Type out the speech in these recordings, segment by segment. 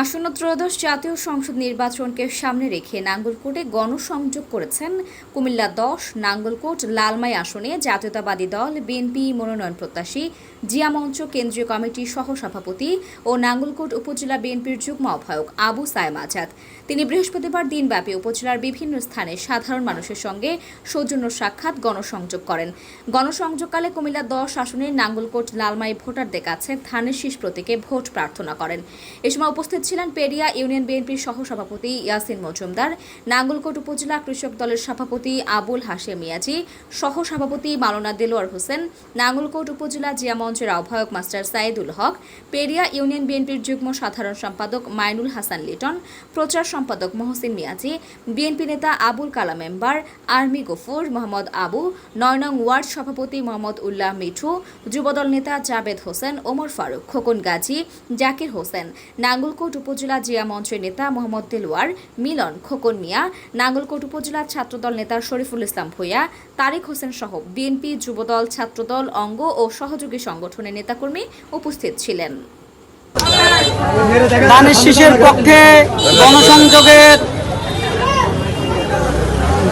আসন্ন ত্রয়োদশ জাতীয় সংসদ নির্বাচনকে সামনে রেখে নাঙ্গলকোটে গণসংযোগ করেছেন কুমিল্লা দশ, নাঙ্গলকোট, লালমাই আসনে জাতীয়তাবাদী দল, বিএনপি, মনোনয়ন প্রত্যাশী, জিয়া মঞ্চ, কেন্দ্রীয় কমিটির সহসভাপতি ও নাঙ্গলকোট উপজেলা বিএনপির যুগ্ম আহ্বায়ক আবু সায়েম আজাদ। তিনি বৃহস্পতিবার দিনব্যাপী উপজেলার বিভিন্ন স্থানে সাধারণ মানুষের সঙ্গে সৌজন্য সাক্ষাৎ গণসংযোগ করেন। গণসংযোগকালে কুমিল্লা দশ আসনের নাঙ্গলকোট, লালমাই ভোটারদের কাছে ধানের শীষ প্রতীকে ভোট প্রার্থনা করেন। এ সময় উপস্থিত ছিলেন পেরিয়া ইউনিয়ন বিএনপির সহসভাপতি ইয়াসিন মজুমদার, নাঙ্গলকোট উপজেলা কৃষক দলের সভাপতি আবুল হাশেম মিয়াজি, সহসভাপতি মাওলানা দেলোয়ার হোসেন, নাঙ্গলকোট উপজেলা জিয়া মঞ্চের আহ্বায়ক মাস্টার সাইদুল হক, পেরিয়া ইউনিয়ন বিএনপির যুগ্ম সাধারণ সম্পাদক মাইনুল হাসান লিটন, প্রচার সম্পাদক মহসিন মিয়াজি, বিএনপি নেতা আবুল কালাম মেম্বার আর্মি গফুর মোহাম্মদ আবু, নয় নং ওয়ার্ড সভাপতি মোহাম্মদ উল্লাহ মিঠু, যুবদল নেতা জাবেদ হোসেন, ওমর ফারুক, খোকন গাজী, জাকির হোসেন, নাঙ্গলকোট উপজেলা জিয়া মঞ্চের নেতা মোহাম্মদ দেলোয়ার মিলন খোকন মিয়া নাঙ্গলকোট উপজেলা ছাত্রদল নেতা শরীফুল ইসলাম ভূঁইয়া, তারিক হোসেন সহ বিএনপি যুবদল ছাত্রদল অঙ্গ ও সহযোগী সংগঠনের নেতাকর্মী উপস্থিত ছিলেন। ধানের শীষের পক্ষে গণসংযোগের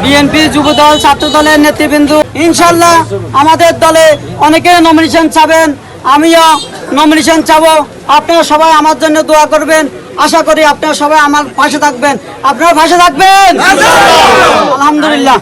বিএনপি যুবদল ছাত্রদলের নেতৃবৃন্দ, ইনশাল্লাহ আমাদের দলে অনেকে নমিনেশন চাবেন। আমিও নমিনেশন চাবো। আপনারা সবাই আমার জন্য দোয়া করবেন। আশা করি আপনারা সবাই আমার পাশে থাকবেন। আপনারা পাশে থাকবেন? আলহামদুলিল্লাহ।